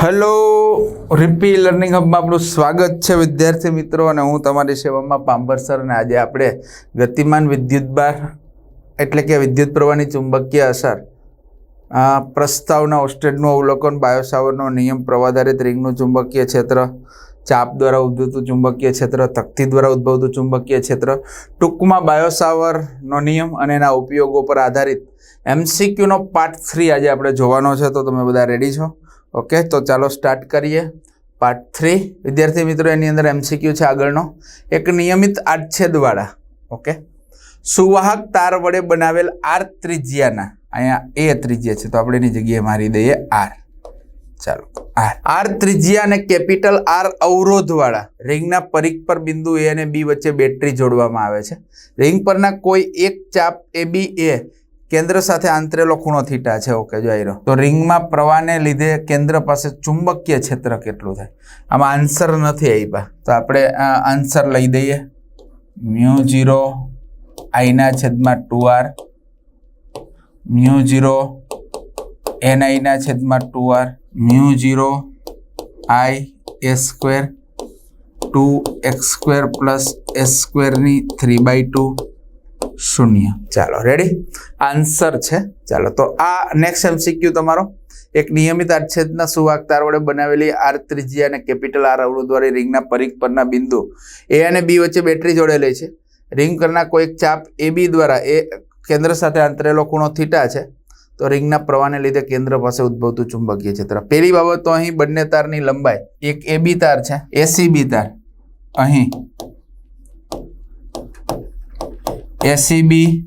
Hello રિપી learning હબમાં આપણું સ્વાગત છે વિદ્યાર્થી મિત્રો અને હું તમારી સેવામાં પાંભર સર અને આજે આપણે ગતિમાન વિદ્યુતભાર એટલે કે વિદ્યુત પ્રવાહની ચુંબકીય અસર પ્રસ્તાવના ઓસ્ટેડનું અવલોકન, બાયોસાવરનો નિયમ પ્રવાધારિત રિંગનું ચુંબકીય ક્ષેત્ર, ચાપ દ્વારા ઉદ્ભવતું ચુંબકીય ક્ષેત્ર, તકતી દ્વારા ઉદ્ભવતું ચુંબકીય ક્ષેત્ર, ટૂંકમાં બાયોસાવરનો નિયમ અને એના ઉપયોગો પર આધારિત એમસીક્યુનો પાર્ટ થ્રી આજે આપણે જોવાનો છે. તો તમે બધા રેડી છો? ઓકે તો ચાલો સ્ટાર્ટ કરીએ. પાર્ટ થ્રી વિદ્યાર્થી મિત્રો, એની અંદર એમસીક્યુ છે આગળનો. એક નિયમિત આડછેદવાળા ઓકે સુવાહક તાર વડે બનાવેલ આર ત્રિજ્યાના. અહીંયા એ ત્રિજ્યા છે, તો આપણે એની જગ્યાએ મારી દઈએ આર. ચાલો, આર. આર ત્રિજ્યા અને કેપિટલ આર અવરોધવાળા. રિંગના પરિક પર બિંદુ એ અને બી વચ્ચે બેટરી જોડવામાં આવે છે. રિંગ પરના કોઈ એક ચાપ એ બી એ કેન્દ્ર સાથે આંતરેલો ખૂણો થીટા છે, ઓકે જોઈ રહ્યો તો રિંગમાં પ્રવાહને લીધે કેન્દ્ર પાસે ચુંબકીય ક્ષેત્ર કેટલું થાય? આમાં આન્સર નથી આપ્યા તો આપણે આન્સર લઈ દઈએ. મ્યુ જીરો આઈના છેદમાં two R. Mu zero N આઈના છેદમાં two R. Mu zero I A square two X square plus S સ્ક્વેરની three by two. શૂન્ય. ચાલો રેડી આન્સર છે. ચાલો, તો આ નેક્સ્ટ એમસીક્યુ તમારો. એક નિયમિત આચ્છેદના સુવાહક તાર વડે બનાવેલી આર ત્રિજ્યા અને કેપિટલ આર અવરોધવાળી રિંગના પરિઘ પરના બિંદુ એ અને બી વચ્ચે બેટરી જોડેલી છે. રિંગ પરના કોઈક ચાપ એ બી દ્વારા એ કેન્દ્ર સાથે આંતરેલો ખૂણો થીટા છે. તો રિંગના પ્રવાહને લીધે કેન્દ્ર પાસે ઉદ્ભવતું ચુંબકીય ક્ષેત્ર. પહેલી બાબત તો અહીં બંને તારની લંબાઈ. એક એ બી તાર છે. એસી બી તાર. અહીં. એસીબી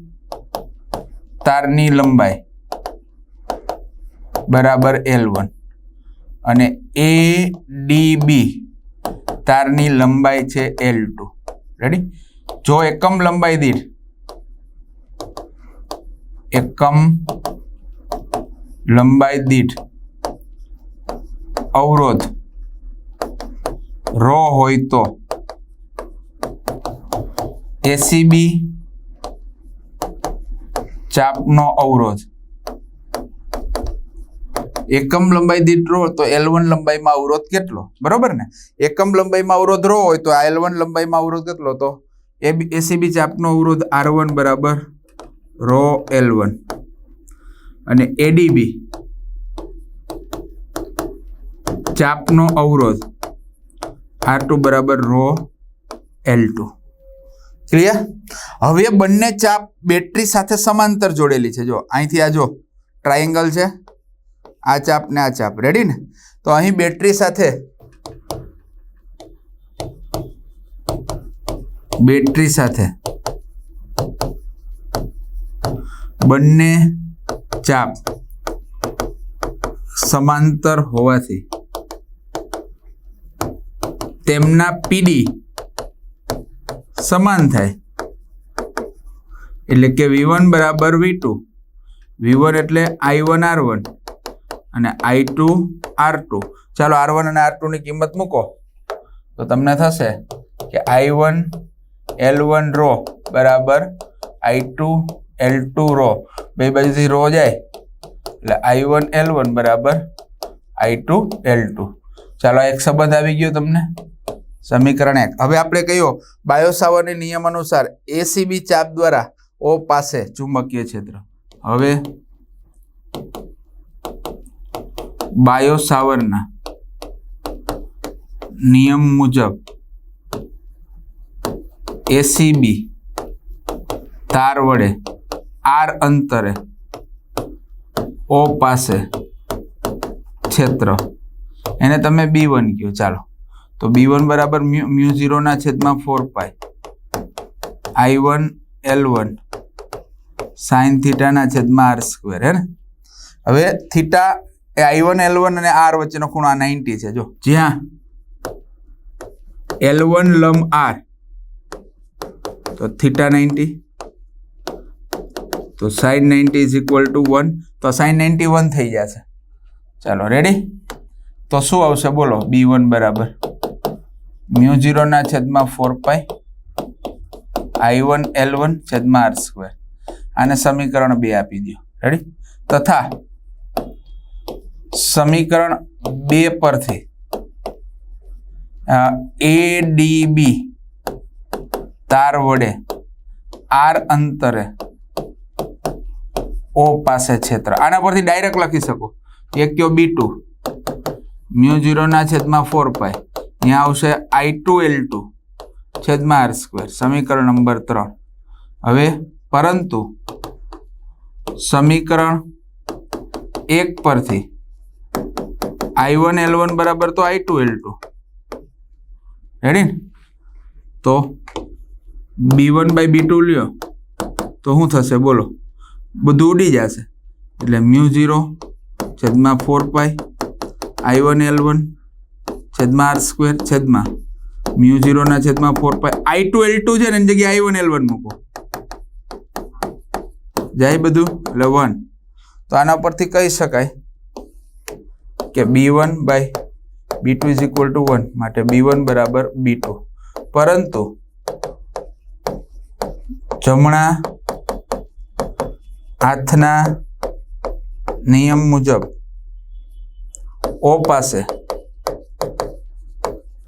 તારની લંબાઈ બરાબર એલ વન અને એ ડીબી તારની લંબાઈ છે એલ ટુ રેડી જો એકમ લંબાઈ દીઠ, એકમ લંબાઈ દીઠ અવરોધ રો હોય તો એસીબી ચાપનો અવરોધ. એકમ લંબાઈ દીઠ રો તો એલ વન લંબાઈમાં અવરોધ કેટલો? બરોબર ને? એકમ લંબાઈમાં અવરોધ રો હોય તો આ એલ લંબાઈમાં અવરોધ કેટલો તો એ એસીબી ચાપનો અવરોધ આર વન બરાબર રો એલ વન અને એડીબી ચાપનો અવરોધ આર ટુ બરાબર રો એલ ટુ ક્લિયર હવે બંને ચાપ બેટરી સાથે સમાંતર જોડેલી છે. જો, અહીંથી આ જો ટ્રાયેંગલ છે. આ ચાપ ને આ ચાપ. રેડી ને? તો અહીં બેટરી સાથે બેટરી સાથે બંને ચાપ સમાંતર હોવાથી તેમના પીડી સમાન થાય. એટલે કે વી વન બરાબર વી ટુ વી વન એટલે આઈ વન આર વન અને આઈ ટુ આર ટુ ચાલો આર વન અને આર ટુની કિંમત મૂકો. તો તમને થશે કે I one L one rho બરાબર I two L two rho બે બાજુથી રો જાય. એટલે આઈ વન એલ વન બરાબર આઈ ટુ એલ ટુ ચાલો એક સંબંધ આવી ગયો તમને. સમીકરણ એક. હવે આપણે કહ્યું બાયોસાવરની નિયમ અનુસાર એસીબી ચાપ દ્વારા ઓ પાસે ચુંબકીય ક્ષેત્ર. હવે બાયોસાવરના નિયમ મુજબ એસીબી તાર વડે આર અંતરે ઓ પાસે ક્ષેત્ર. એને તમે બી વન કહો. ચાલો. તો બી વન બરાબર મ્યુ ઝીરોના છેદમાં four pi I one, L one. Sine થીટાના છેદમાં આર સ્ક્વેર હે ને હવે થીટા એ આઈ વન, એલ વન અને આર વચ્ચેનો ખૂણો આ નાઇન્ટી છે, જો. જ્યાં એલ વન લમ આર. તો થીટા નાઇન્ટી. તો sine ninety is equal to one તો સાઇન નાઇન્ટી વન થઈ જશે. ચાલો રેડી તો શું આવશે? બોલો, બી વન બરાબર. મ્યુ ઝીરોના છેદમાં four pi I one L one છેદમાં આર સ્ક્વેર આને સમીકરણ બે આપી દો રેડી તથા સમીકરણ બે પરથી એ ડી બી તાર વડે આર અંતરે ઓ પાસે ક્ષેત્ર આના પરથી ડાયરેક્ટ લખી શકો. એક કયો બી ટુ મ્યુ ઝીરોના છેદમાં ફોર પાય અહીંયા આવશે આઈ ટુ એલ ટુ છેદમાં આર સ્ક્વેર સમીકરણ નંબર ત્રણ. હવે, પરંતુ, સમીકરણ એક પરથી આઈ વન એલ વન બરાબર તો I two L two ready તો B one by B two લ્યો. તો શું થશે? બોલો. બધું ઉડી જશે. એટલે મ્યુ ઝીરો, છેદમાં four pi I one L one છેદમાં આર સ્ક્વેર છેદમાં મ્યુ ઝીરોના છેદમાં four pi I two L two છે ને એની જગ્યાએ આઈ વન એલ વન મૂકો. જાય બધું? એટલે વન તો આના પરથી કહી શકાય કે B one by B two is equal to one માટે બી વન બરાબર બી ટુ પરંતુ જમણા હાથના નિયમ મુજબ ઓ પાસે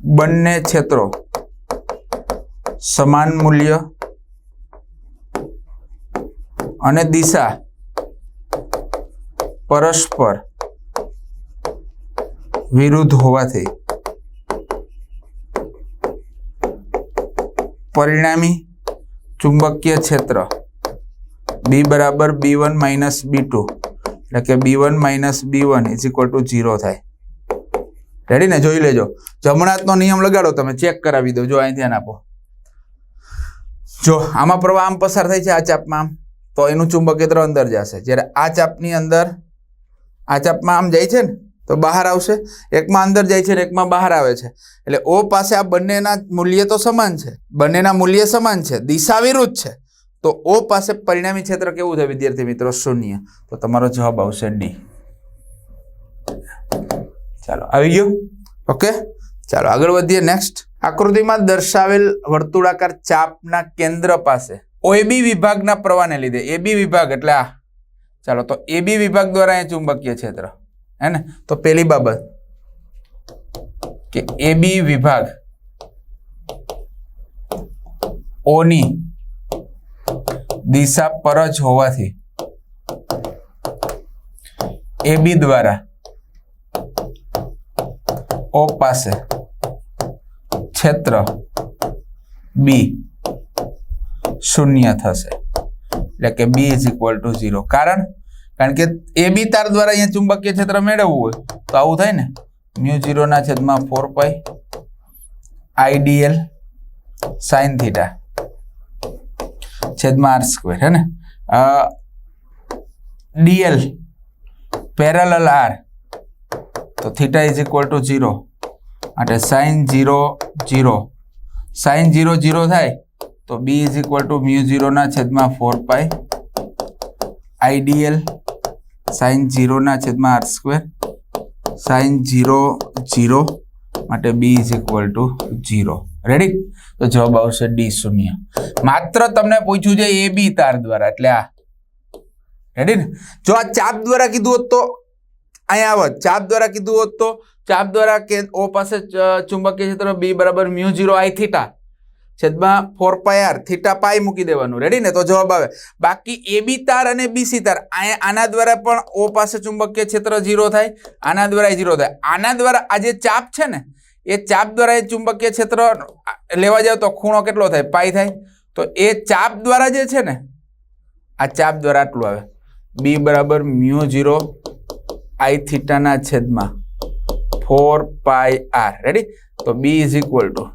બંને ક્ષેત્રો સમાન મૂલ્ય અને દિશા પરસ્પર વિરુદ્ધ હોવાથી પરિણામી ચુંબકીય ક્ષેત્ર બી બરાબર B one minus B two એટલે કે B one minus B one is equal to zero થાય. રેડી ને? જોઈ લેજો. જમણા હાથનો નિયમ લગાડો, તમે ચેક કરાવી દો. જો અહીં ધ્યાન આપો. જો, આમાં પ્રવાહ આમ પસાર થાય છે આ ચાપમાં તો એનું ચુંબકેત્ર અંદર જશે. જ્યારે આ ચાપની અંદર, આ ચાપમાં આમ જાય છે ને, તો બહાર આવશે. એકમાં અંદર જાય છે ને, એકમાં બહાર આવે છે. એટલે ઓ પાસે આ બંનેના મૂલ્ય તો સમાન છે. બંનેના મૂલ્ય સમાન છે. દિશા વિરુદ્ધ છે. તો ઓ પાસે પરિણામી ક્ષેત્ર કેવું છે, વિદ્યાર્થી મિત્રો? શૂન્ય. તો તમારો જવાબ આવશે ડી. ચાલો, આવી ગયું? ઓકે ચાલો, આગળ વધીએ. નેક્સ્ટ આકૃતિમાં દર્શાવેલ વર્તુળાકાર ચાપના કેન્દ્ર પાસે ઓએબી વિભાગના પ્રવાહને લીધે એબી વિભાગ એટલે આ. ચાલો, તો એબી વિભાગ દ્વારા અહીંયા ચુંબકીય ક્ષેત્ર, હે ને? તો પેલી બાબત કે એબી વિભાગ ઓની દિશા પર જ હોવાથી એબી દ્વારા ઓ પાસે ક્ષેત્ર બી શૂન્ય થશે. એટલે કે B is equal to zero કારણ કારણ કે એ બી તાર દ્વારા અહીંયા ચુંબકીય ક્ષેત્ર મેળવવું હોય, તો આવું થાય ને? મ્યુ ઝીરોના છેદમાં four pi IDL sine theta છેદમાં આર સ્ક્વેર, હે ને? ડીએલ પેરેલલ આર તો theta is equal to zero માટે sine zero zero sine zero zero થાય તો B is equal to mu ઝીરોના છેદમાં ફોર પાઈ આઈડીએલ સાઇન ઝીરોના છેદમાં R square sine zero zero માટે B is equal to zero ready તો જવાબ આવશે ડી શૂન્ય. માત્ર તમને પૂછ્યું છે એ બી તાર દ્વારા. એટલે આ. રેડી ને? જો આ ચાપ દ્વારા કીધું હોત તો અહીંયા આવત ચાપ દ્વારા કીધું હોત તો? ચાપ દ્વારા કે ઓ પાસે ચુંબકીય ક્ષેત્ર બી બરાબર મ્યુ ઝીરો આઈ થીટા. છેદમાં four pi R. Theta pi મૂકી દેવાનું. રેડી ને? તો જવાબ આવે. બાકી એ બી તાર અને બીસી તાર. આના દ્વારા પણ ઓ પાસે ચુંબકીય ક્ષેત્ર ઝીરો થાય. આના દ્વારા ઝીરો થાય. આના દ્વારા આ જે ચાપ છે ને, એ ચાપ દ્વારા એ ચુંબકીય ક્ષેત્ર લેવા જાવ તો ખૂણો કેટલો થાય? પાય થાય. તો એ ચાપ દ્વારા જે છે ને, આ ચાપ દ્વારા આટલું આવે. બી બરાબર મ્યુ ઝીરો આઈ થીટાના છેદમાં ફોર પાય આર. રેડી તો B is equal to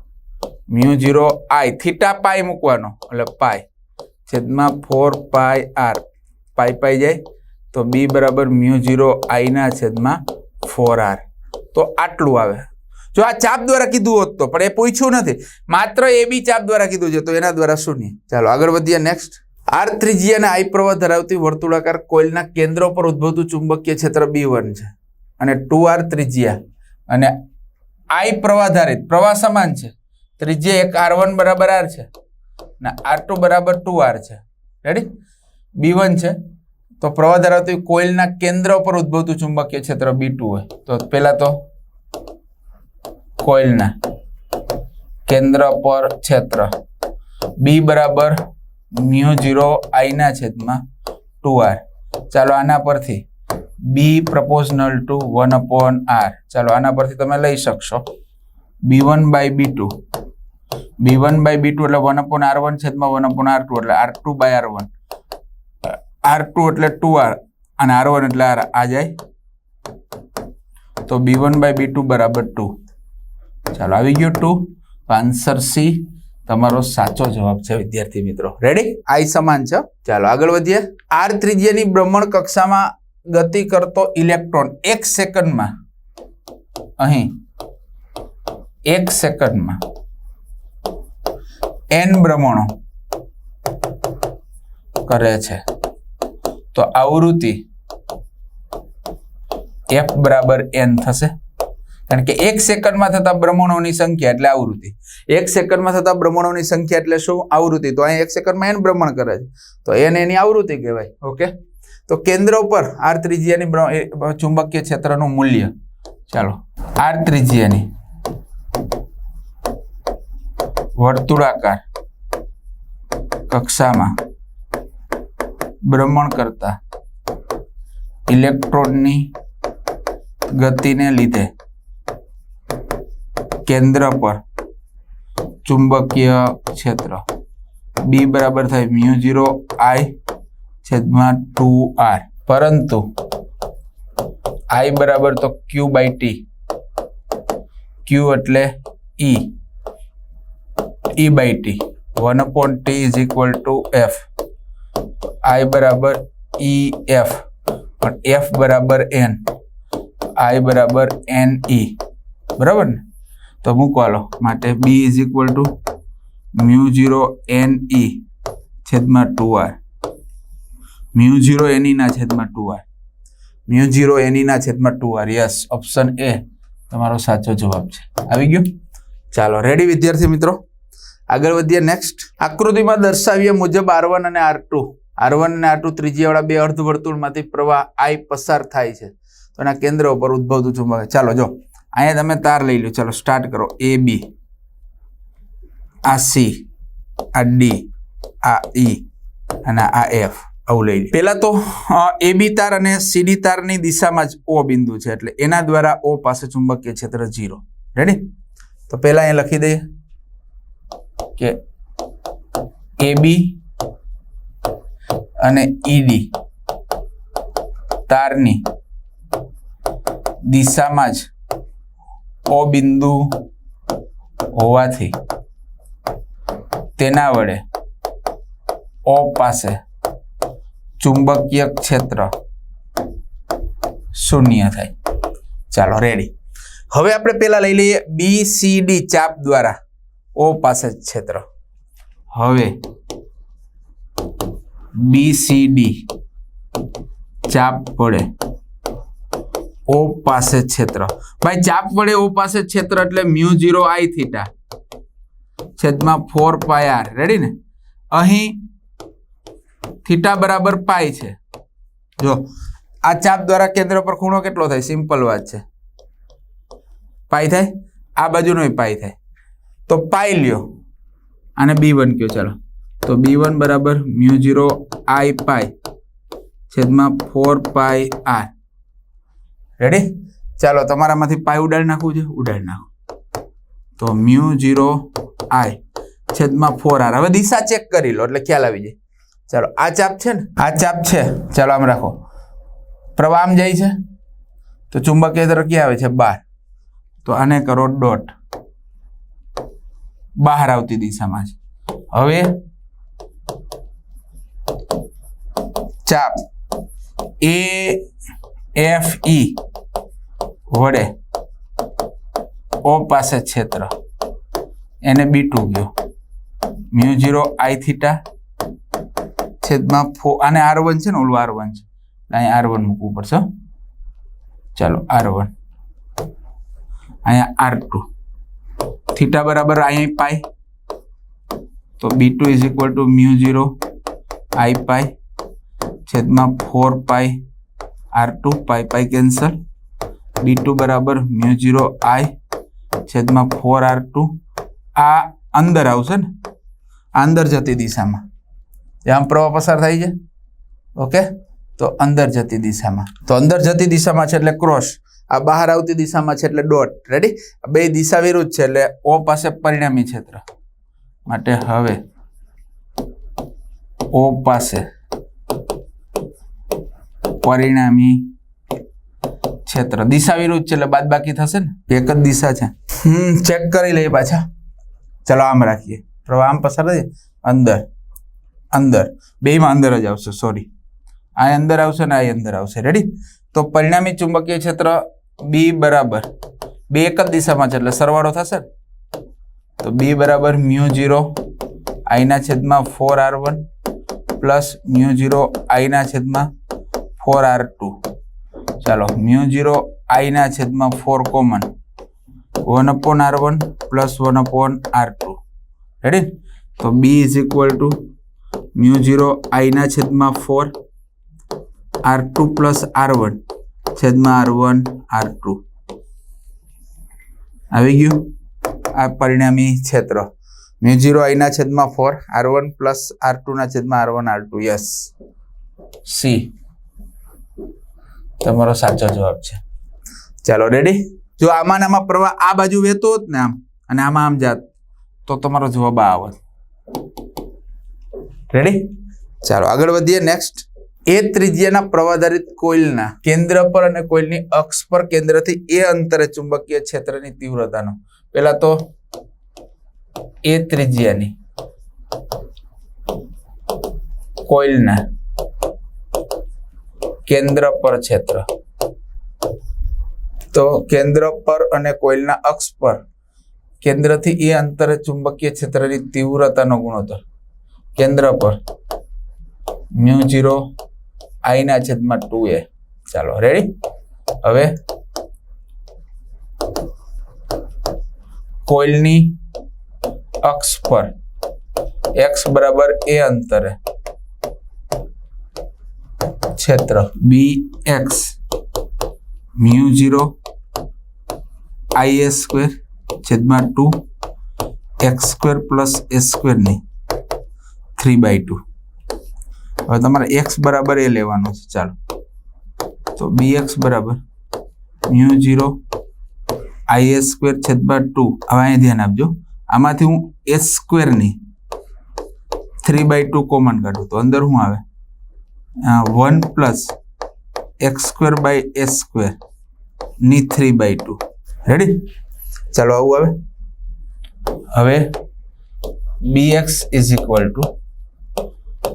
mu zero I. Theta pi મૂકવાનો. એટલે પાય છેદમાં ફોર પાય આર. પાય પાય જાય. તો બી બરાબર મ્યુ ઝીરો આઈના છેદમાં ફોર આર. તો આટલું આવે. જો આ ચાપ દ્વારા કીધું હોત તો, પણ એ પૂછ્યું નથી. માત્ર એ બી ચાપ દ્વારા કીધું છે, તો એના દ્વારા શું નહીં? ચાલો આગળ વધીએ નેક્સ્ટ આર ત્રિજ્યા અને આઈ પ્રવાહ ધરાવતી વર્તુળાકાર કોઇલના કેન્દ્ર પર ઉદ્ભવતું ચુંબકીય ક્ષેત્ર બી વન છે. અને ટુ આર ત્રિજ્યા અને આઈ પ્રવાહ ધારિત પ્રવાહ સમાન છે. ત્રિજ્યા એક આર વન બરાબર આર છે ને આર ટુ બરાબર ટુ આર છે. રેડી બી વન છે. તો પ્રવાહ ધરાવતી કોઇલના કેન્દ્ર પર ઉદ્ભવતું ચુંબકીય ક્ષેત્ર બી ટુ હોય. તો પેલા તો કોઇલના કેન્દ્ર પર ક્ષેત્ર. બી બરાબર મ્યુ ઝીરો આઈના છેદમાં ટુ આર. ચાલો આના પરથી B proportional to one upon R. ચાલો આના પરથી તમે લઈ શકશો. B one by B two. B one by B two એટલે વન અપોન આર વન છેદમાં વન અપોન આર ટુ એટલે R two by R one. R two એટલે ટુ આર અને આર વન એટલે આર. આ જાય. તો B one by B two બરાબર ટુ. ચાલો આવી ગયું ટુ. Answer C. તમારો સાચો જવાબ છે, વિદ્યાર્થી મિત્રો. રેડી આઈ સમાન છે. ચાલો, આગળ વધીએ. આર ત્રિજ્યાની ભ્રમણ કક્ષામાં ગતિ કરતો ઇલેક્ટ્રોન એક સેકન્ડમાં. અહીં. એક સેકન્ડમાં. એન ભ્રમણો કરે છે. તો આવૃત્તિ એફ બરાબર એન થશે. કારણ કે એક સેકન્ડમાં થતા ભ્રમણોની સંખ્યા એટલે આવૃત્તિ. એક સેકન્ડમાં થતા ભ્રમણોની સંખ્યા એટલે શું? આવૃત્તિ. તો અહીં એક સેકન્ડમાં એન ભ્રમણ કરે છે. તો એને એની આવૃત્તિ કહેવાય. ઓકે? તો કેન્દ્ર ઉપર આર ત્રિજ્યાની ચુંબકીય ક્ષેત્રનું મૂલ્ય. ચાલો. આર ત્રિજ્યાની વર્તુળાકાર કક્ષામાં ભ્રમણ કરતા ઇલેક્ટ્રોનની ગતિને લીધે કેન્દ્ર પર ચુંબકીય ક્ષેત્ર. બી બરાબર થાય મ્યુ ઝીરો આઈ છેદમાં ટુ આર. પરંતુ આઈ બરાબર તો ક્યુ બાય ટી. ક્યુ એટલે E. E by T. One upon T is equal to F I બરાબર ઈ એફ. પણ એફ બરાબર એન. આઈ બરાબર એન ઈ. બરાબર ને? તો મૂકવા લો માટે B is equal to mu zero N E છેદમાં ટુ આર મ્યુ ઝીરો એનીના છેદમાં ટુ આર મ્યુ ઝીરો એનીના છેદમાં two R yes option A તમારો સાચો જવાબ છે. આવી ગયો? ચાલો રેડી વિદ્યાર્થી મિત્રો? આગળ વધીએ નેક્સ્ટ આકૃતિમાં દર્શાવ્યા મુજબ આર વન અને આર ટુ આર વન અને આર ટુ ત્રિજ્યાવાળા બે અર્ધવર્તુળમાંથી પ્રવાહ આઈ પસાર થાય છે. તો એના કેન્દ્ર ઉપર ઉદ્ભવતું ચુંબક ચાલો, જો. અહીંયા તમે તાર લઈ લો. ચાલો સ્ટાર્ટ કરો. એ બી આ સી આ ડી આ ઈ અને આ એફ આવું લઈ લો. પહેલાં તો એ બી તાર અને સીડી તારની દિશામાં જ ઓ બિંદુ છે. એટલે એના દ્વારા ઓ પાસે ચુંબકીય ક્ષેત્ર ઝીરો રેડી તો પહેલાં અહીંયા લખી દઈએ કે એ બી અને ઈડી તારની દિશામાં જ ઓ બિંદુ હોવાથી તેના વડે ઓ પાસે ચુંબકીય ક્ષેત્ર શૂન્ય થાય. ચાલો રેડી હવે આપણે પહેલાં લઈ લઈએ બી સી ડી ચાપ દ્વારા ઓ પાસે ક્ષેત્ર. હવે બી સી ડી ચાપ વડે ઓ પાસે ક્ષેત્ર ભાઈ, ચાપ વડે ઓ પાસે ક્ષેત્ર એટલે મ્યુ ઝીરો આઈ થીટા. છેદમાં ફોર પાય આર. રેડી ને? અહીં થીટા બરાબર પાય છે. જો, આ ચાપ દ્વારા કેન્દ્ર પર ખૂણો કેટલો થાય? સિમ્પલ વાત છે. પાય થાય? આ બાજુનો પાય થાય. તો પાય લ્યો. અને બી વન કયો, ચાલો. તો બી વન બરાબર મ્યુ ઝીરો આઈ પાય છેદમાં ફોર પાય આર. રેડી ચાલો, તમારામાંથી પાય ઉડાડી નાખવું છે? ઉડાડી નાખો. તો મ્યુ ઝીરો આઈ છેદમાં ફોર આર. હવે દિશા ચેક કરી લો, એટલે ખ્યાલ આવી જાય. ચાલો, આ ચાપ છે ને? આ ચાપ છે. ચાલો, આમ રાખો. પ્રવાહ આમ જાય છે? તો ચુંબકીય તરફ ક્યાં આવે છે? બાર. તો આને કરો ડોટ. બહાર આવતી દિશામાં છે. હવે ચાપ. એ એફ ઈ વડે ઓ પાસે ક્ષેત્ર એને બી ટુ ગયો. મ્યુ ઝીરો આઈ થીટા છેદમાં ફો આને આર વન છે ને, ઓલું આર વન છે. અહીંયા આર વન મૂકવું પડશે ચાલો, આર વન. અહીંયા આર ટુ. થીટા બરાબર અહીંયા પાય તો B two is equal to mu zero I pi છેદમાં four pi R two, pi pi cancel. B two બરાબર મ્યુ ઝીરો આઈ છેદમાં ફોર આર ટુ. આ અંદર આવશે ને? અંદર જતી દિશામાં. જ્યાં પ્રવાહ પસાર થાય છે? ઓકે? તો અંદર જતી દિશામાં. તો અંદર જતી દિશામાં છે એટલે ક્રોસ. આ બહાર આવતી દિશામાં છે એટલે ડોટ. રેડી બે દિશા વિરુદ્ધ છે એટલે ઓ પાસે પરિણામી ક્ષેત્ર. માટે હવે ઓ પાસે પરિણામી ક્ષેત્ર. દિશા વિરુદ્ધ છે એટલે બાદ બાકી થશે ને? એક જ દિશા છે. હમ ચેક કરી લઈએ પાછા. ચલો આમ રાખીએ. પ્રવાહ આમ પસાર થઈએ અંદર. અંદર. બેમાં અંદર જ આવશે સોરી આ અંદર આવશે ને આ અંદર આવશે. રેડી તો પરિણામી ચુંબકીય ક્ષેત્ર બી બરાબર. બે એક જ દિશામાં છે એટલે સરવાળો થશે તો બી બરાબર મ્યુ જીરો આઈના છેદમાં four R one plus mu zero આઈના છેદમાં ફોર આર ટુ. ચાલો, મ્યુ જીરો આઈના છેદમાં four common. One upon R one plus one upon R two ready તો B is equal to mu zero આઈના છેદમાં four R two plus R one છેદમાં R one R two આવી ગયું આ પરિણામી ક્ષેત્ર. મ્યુ ઝીરો આઈના છેદમાં four R one plus R ટુના છેદમાં R one R two yes C તમારો સાચો જવાબ છે. ચાલો રેડી જો આમાં આમાં પ્રવાહ આ બાજુ વહેતો હોત ને આમ, અને આમાં આમ જાત, તો તમારો જવાબ આ આવત. રેડી ચાલો, આગળ વધીએ. નેક્સ્ટ એ ત્રિજ્યાના પ્રવાધારિત કોઇલના કેન્દ્ર પર અને કોઇલની અક્ષ પર કેન્દ્રથી એ અંતરે ચુંબકીય ક્ષેત્રની તીવ્રતાનો. પેલા તો એ ત્રિજ્યાની કોઇલના કેન્દ્ર પર ક્ષેત્ર. તો કેન્દ્ર પર અને કોઇલના અક્ષ પર કેન્દ્રથી એ અંતરે ચુંબકીય ક્ષેત્રની તીવ્રતાનો ગુણોત્તર. કેન્દ્ર પર મ્યુ ઝીરો આઈના છેદમાં ટુ એ. ચાલો, રેડી? હવે કોઇલની અક્ષ પર એક્સ બરાબર એ અંતરે ક્ષેત્ર? B X mu zero. I A square. છેદમાં two. X square plus A સ્ક્વેરની three by two. હવે તમારે એક્સ બરાબર એ લેવાનું છે. ચાલો. તો બી એક્સ બરાબર. Mu zero. I A square છેદમાં ટુ. હવે અહીં ધ્યાન આપજો. આમાંથી હું એસ સ્ક્વેરની થ્રી બાય ટુ કોમન કાઢું તો અંદર શું આવે? One plus X square by S સ્ક્વેરની three by two ready ચાલો આવું આવે હવે B X is equal to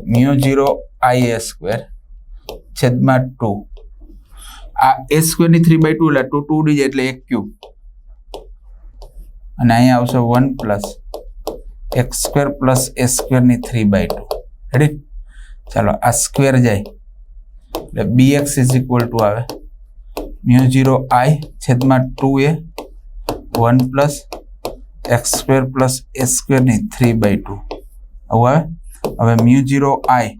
mu zero I A square છેદમાં ટુ આ એ સ્ક્વેરની થ્રી બાય ટુ એટલે ટુ ટુ ડી એટલે એક ક્યુબ અને અહીંયા આવશે one plus X square plus A સ્ક્વેરની three by two ready ચાલો, આ સ્ક્વેર જાય. એટલે B X is equal to આવે. મ્યુ ઝીરો આઈ છેદમાં two A one plus X square plus A સ્ક્વેરની three by two. આવું આવે? હવે મ્યુ ઝીરો આઈ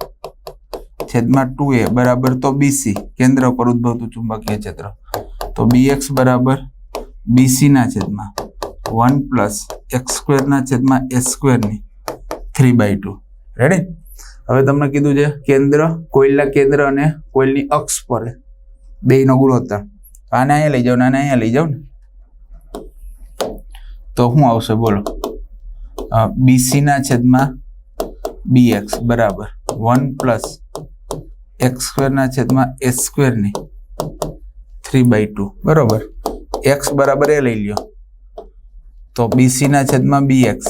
છેદમાં ટુ એ બરાબર તો બીસી કેન્દ્ર પર ઉદ્ભવતું ચુંબકીય ક્ષેત્ર. તો બી એક્સ બરાબર બીસીના છેદમાં વન પ્લસ એક્સ સ્ક્વેરના છેદમાં એ સ્ક્વેરની થ્રી બાય ટુ. રેડી હવે તમને કીધું છે કેન્દ્ર કોઇલના કેન્દ્ર અને કોઇલની અક્ષ પર. બેયનો ગુણોત્તર આને અહીંયા લઈ જાઓ ને આને અહીંયા લઈ જાઓ ને. તો શું આવશે બોલો. બીસીના છેદમાં બી એક્સ બરાબર. વન પ્લસ એક્સ સ્ક્વેરના છેદમાં એસ સ્ક્વેરની થ્રી બાય ટુ બરોબર. એક્સ બરાબર એ લઈ લ્યો. તો બીસીના છેદમાં B X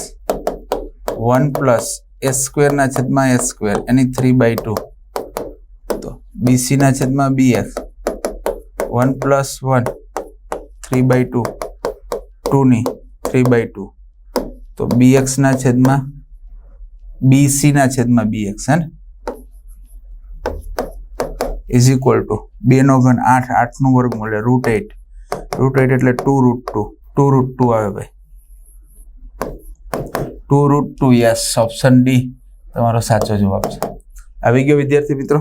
one plus S સ્ક્વેરના છેદમાં એસ સ્ક્વેર એની થ્રી બાય ટુ તો બીસીના છેદમાં B X one plus one three by two ટુની three by two તો બી એક્સના છેદમાં બીસીના છેદમાં બી એક્સ હે ને? ઇઝ ઇક્વલ ટુ બેનો ઘન આઠ આઠનું વર્ગ મળે રૂટ એટ રૂટ એટ એટલે two root two two root two આવે ભાઈ. Two root two yes option D તમારો સાચો જવાબ છે. આવી ગયો વિદ્યાર્થી મિત્રો.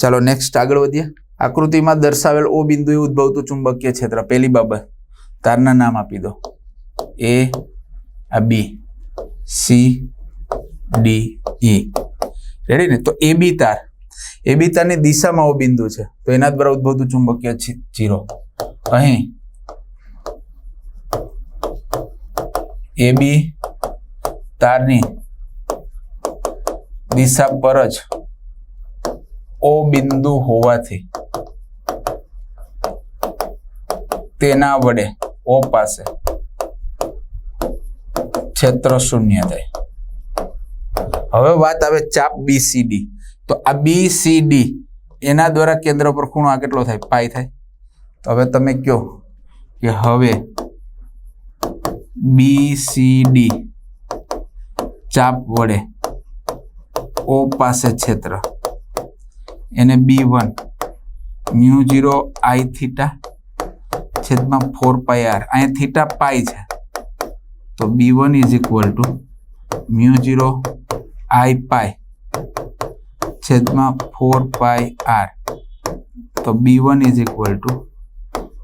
ચાલો નેક્સ્ટ આગળ વધીએ. આકૃતિમાં દર્શાવેલ ઓ બિંદુએ ઉદ્ભવતું ચુંબકીય ક્ષેત્ર. પહેલી બાબત, તારના નામ આપી દો. એ આ B C D E ready ને? તો એ બી તાર. એ બી તારની દિશામાં ઓ બિંદુ છે. તો એના દ્વારા ઉદ્ભવતું ચુંબકીય ચીરો અહીં. એ બી તારની દિશા પર જ ઓ બિંદુ હોવાથી તેના વડે ઓ પાસે ક્ષેત્ર શૂન્ય થાય. હવે વાત આવે ચાપ બીસીડી તો આ બીસીડી એના દ્વારા કેન્દ્ર પર ખૂણો આ કેટલો થાય? પાઈ થાય. તો હવે તમે કહો કે હવે બીસીડી ચાપ વડે ઓ પાસે ક્ષેત્ર એને B one, mu zero I theta છેદમાં ફોર પાઈ આર. અહીંયા થીટા પાઈ છે. તો B one is equal to mu zero I pi છેદમાં ફોર પાઈ આર. તો B one is equal to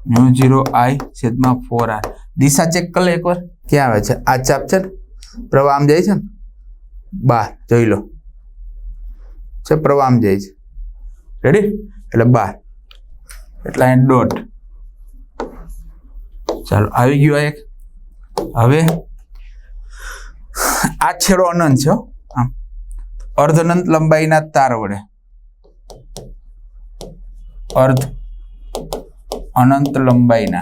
mu zero I છેદમાં four R. દિશા check કરી લો એકવાર. ક્યાં આવે છે? આ ચાપ છે પ્રવાહ આમ જાય છે ને? બાર જોઈ લો. છે, પ્રવાહ આમ જાય છે. રેડી એટલે બાર એટલે અહીં ડોટ ચાલો, આવી ગયું એક. હવે આ છેડો અનંત છે આમ. અર્ધ અનંત લંબાઈના તાર વડે. અર્ધ અનંત લંબાઈના.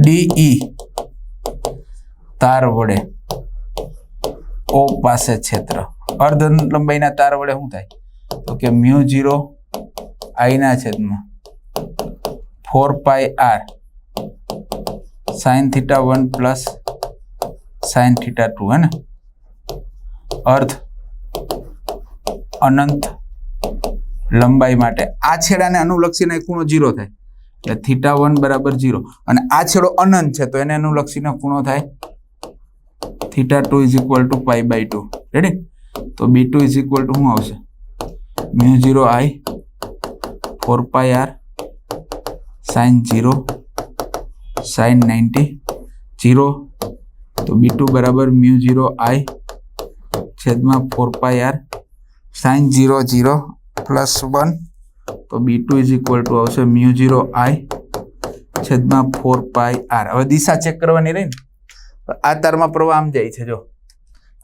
ડીઈ તાર વડે. ઓ પાસે ક્ષેત્ર અર્ધ લંબાઈના તાર વડે શું થાય? તો કે મ્યુ ઝીરો આઈના છેદમાં four pi R. Sine theta one plus sine theta two, હે ને? અર્ધ અનંત લંબાઈ માટે. આ છેડાને અનુલક્ષીને ખૂણો જીરો થાય. એટલે થીટા વન બરાબર જીરો અને આ છેડો અનંત છે, તો એને અનુલક્ષીને ખૂણો થાય theta two is equal to pi by two ready તો B two is equal to શું આવશે? Mu zero I four pi R sine zero sine ninety zero તો બી ટુ બરાબર મ્યુ ઝીરો આઈ છેદમાં four pi R sine zero zero plus one. તો B two is equal to આવશે mu zero I છેદમાં four pi R હવે દિશા check કરવાની રહી ને. આ તારમાં પ્રવાહ આમ જાય છે, જો.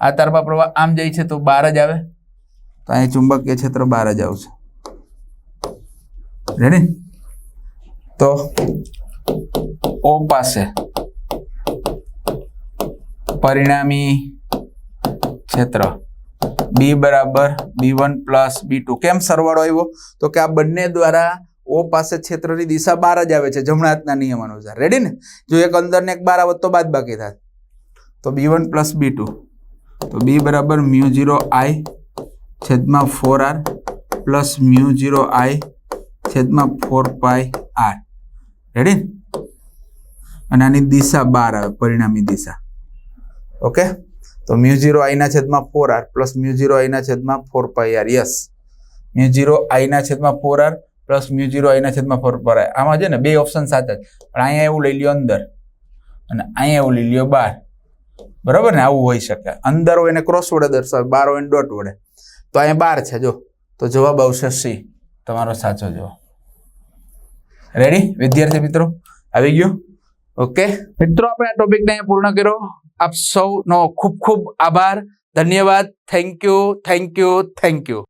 આ તારમાં પ્રવાહ આમ જાય છે તો બાર જ આવે. તો અહીં ચુંબકીય ક્ષેત્ર બહાર જ આવશે. રેડી તો ઓ પાસે પરિણામી ક્ષેત્ર બી બરાબર B one plus B two કેમ સરવાળો આવ્યો? તો કે આ બંને દ્વારા ઓ પાસે ક્ષેત્રની દિશા બહાર જ આવે છે, જમણા હાથના નિયમ અનુસાર રેડી ને? જો એક અંદર ને એક બાર આવત તો બાદ બાકી થાય તો B one plus B two તો બી બરાબર મ્યુ ઝીરો આઈ છેદમાં four R plus mu zero I છેદમાં ફોર પાઈ આર રેડી અને આની દિશા બાર આવે, પરિણામી દિશા. ઓકે તો મ્યુ ઝીરો આઈના છેદમાં four R plus mu zero આઈના છેદમાં four pi R yes mu zero આઈના છેદમાં four R plus mu zero આઈના છેદમાં ફોર પર આમાં છે ને બે ઓપ્શન સાચા જ પણ અહીંયા એવું લઈ લ્યો અંદર. અને અહીંયા એવું લઈ લ્યો બાર. બરાબર ને? આવું હોઈ શકે. અંદર હોય એને ક્રોસ વડે દર્શાવે, બાર હોય ડોટ વડે. તો અહીંયા બાર છે, જો. તો જવાબ આવશે સી તમારો સાચો જવાબ. રેડી વિદ્યાર્થી મિત્રો, આવી ગયો? ઓકે મિત્રો, આપણે આ ટોપિકને પૂર્ણ કર્યો. આપ સૌનો ખૂબ ખૂબ આભાર. ધન્યવાદ. Thank you thank you thank you